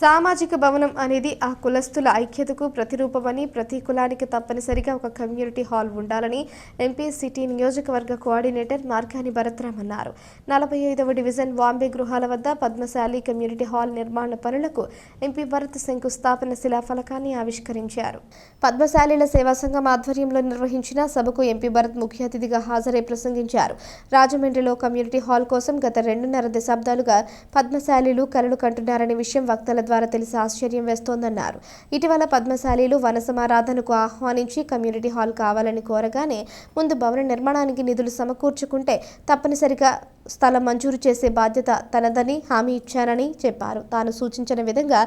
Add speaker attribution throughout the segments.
Speaker 1: సామాజిక భవనం అనేది ఆ కులస్తుల ఐక్యతకు ప్రతిరూపమని ప్రతి కులానికి తప్పనిసరిగా ఒక కమ్యూనిటీ హాల్ ఉండాలని ఎంపీ సిటీ నియోజకవర్గ కోఆర్డినేటర్ మార్గాని భరత్రామ్ అన్నారు. నలభై ఐదవ డివిజన్ బాంబే గృహాల వద్ద పద్మశాలి కమ్యూనిటీ హాల్ నిర్మాణ పనులకు ఎంపీ భరత్ శంకుస్థాపన శిలాఫలకాన్ని ఆవిష్కరించారు. పద్మశాలీల సేవా సంఘం ఆధ్వర్యంలో నిర్వహించిన సభకు ఎంపీ భరత్ ముఖ్య అతిథిగా హాజరై ప్రసంగించారు. రాజమండ్రిలో కమ్యూనిటీ హాల్ కోసం గత రెండున్నర దశాబ్దాలుగా పద్మశాలీలు కలలు కంటున్నారనే విషయం వక్తల ద్వారా తెలిసి ఆశ్చర్యం వేస్తోందన్నారు. ఇటీవల పద్మశాలీలు వన సమారాధనకు ఆహ్వానించి కమ్యూనిటీ హాల్ కావాలని కోరగానే ముందు భవన నిర్మాణానికి నిధులు సమకూర్చుకుంటే తప్పనిసరిగా స్థలం మంజూరు చేసే బాధ్యత తనదని హామీ ఇచ్చానని చెప్పారు. తాను సూచించిన విధంగా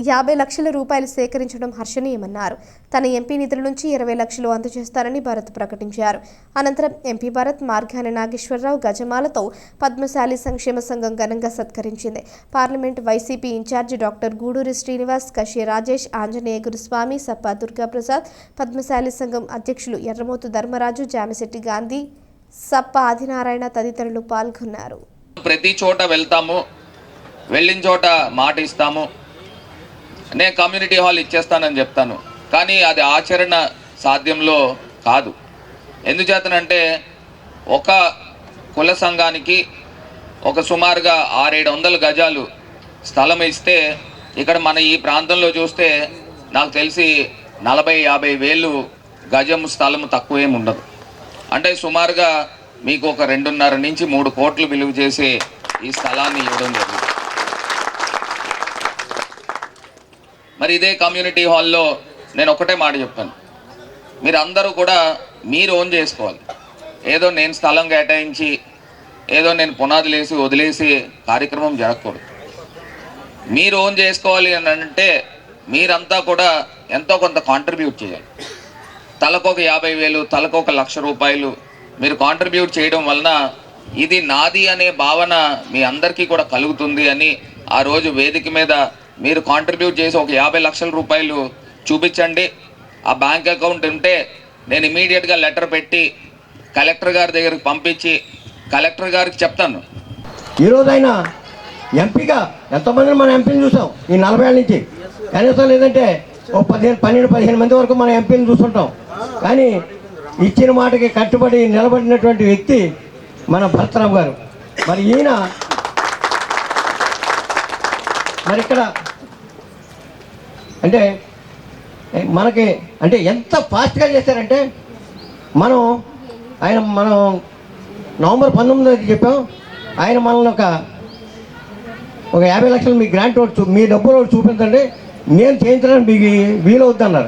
Speaker 1: యాభై లక్షల రూపాయలు సేకరించడం హర్షణీయమన్నారు. తన ఎంపీ నిధుల నుంచి ఇరవై లక్షలు అందజేస్తారని భరత్ ప్రకటించారు. అనంతరం ఎంపీ భరత్ మార్గాని నాగేశ్వరరావు గజమాలతో పద్మశాలి సంక్షేమ సంఘం ఘనంగా సత్కరించింది. Parliament YCP incharge doctor Guduri Srinivas Kashi Rajesh Anjaneya Guruswamy Sappa Durgaprasad Padmashali సంఘం అధ్యక్షులు ఎర్రమోతు ధర్మరాజు జామిశెట్టి గాంధీ సప్ప ఆదినారాయణ తదితరులు పాల్గొన్నారు.
Speaker 2: ప్రతి చోట వెళ్తాము. వెళ్ళిన చోట మాట ఇస్తాము. నేను కమ్యూనిటీ హాల్ ఇచ్చేస్తానని చెప్తాను. కానీ అది ఆచరణ సాధ్యంలో కాదు. ఎందుచేతనంటే ఒక కుల సంఘానికి ఒక సుమారుగా ఆరేడు వందల గజాలు స్థలం ఇస్తే ఇక్కడ మన ఈ ప్రాంతంలో చూస్తే నాకు తెలిసి నలభై యాభై వేలు గజం స్థలము తక్కువేమి ఉండదు. అంటే సుమారుగా మీకు ఒక రెండున్నర నుంచి మూడు కోట్లు విలువ చేసే ఈ స్థలాన్ని ఇవ్వడం జరుగుతుంది మరి ఇదే కమ్యూనిటీ హాల్లో నేను ఒకటే మాట చెప్పాను మీరు అందరూ కూడా మీరు ఓన్ చేసుకోవాలి. ఏదో నేను స్థలం కేటాయించి ఏదో నేను పునాదులు వేసి వదిలేసి కార్యక్రమం జరగకూడదు. మీరు ఓన్ చేసుకోవాలి అని అంటే మీరంతా కూడా ఎంతో కొంత కాంట్రిబ్యూట్ చేయాలి. తలకు ఒక యాభై వేలు తలకు ఒక లక్ష రూపాయలు మీరు కాంట్రిబ్యూట్ చేయడం వలన ఇది నాది అనే భావన మీ అందరికీ కూడా కలుగుతుంది అని ఆ రోజు వేదిక మీద మీరు కాంట్రిబ్యూట్ చేసి ఒక యాభై లక్షల రూపాయలు చూపించండి. ఆ బ్యాంక్ అకౌంట్ ఉంటే నేను ఇమీడియట్గా లెటర్ పెట్టి కలెక్టర్ గారి దగ్గరికి పంపించి కలెక్టర్ గారికి చెప్తాను.
Speaker 3: ఈరోజైనా ఎంపీగా ఎంతమందిని మనం ఎంపీని చూసాం ఈ నలభై ఏళ్ళ నుంచి. కనీసం లేదంటే ఓ పదిహేను పన్నెండు పదిహేను మంది వరకు మనం ఎంపీని చూస్తుంటాం. కానీ ఇచ్చిన మాటకి కట్టుబడి నిలబడినటువంటి వ్యక్తి మన భరతరావు గారు. మరి ఈయన మరి ఇక్కడ అంటే మనకి అంటే ఎంత ఫాస్ట్గా చేశారంటే మనం ఆయన మనం నవంబర్ పంతొమ్మిది చెప్పాం ఆయన మనల్ని ఒక ఒక యాభై లక్షలు మీ గ్రాంట్ ఒకటి చూ- మీ డబ్బులు ఒకటి చూపించండి నేను చేయించడానికి మీకు వీలవుద్దన్నారు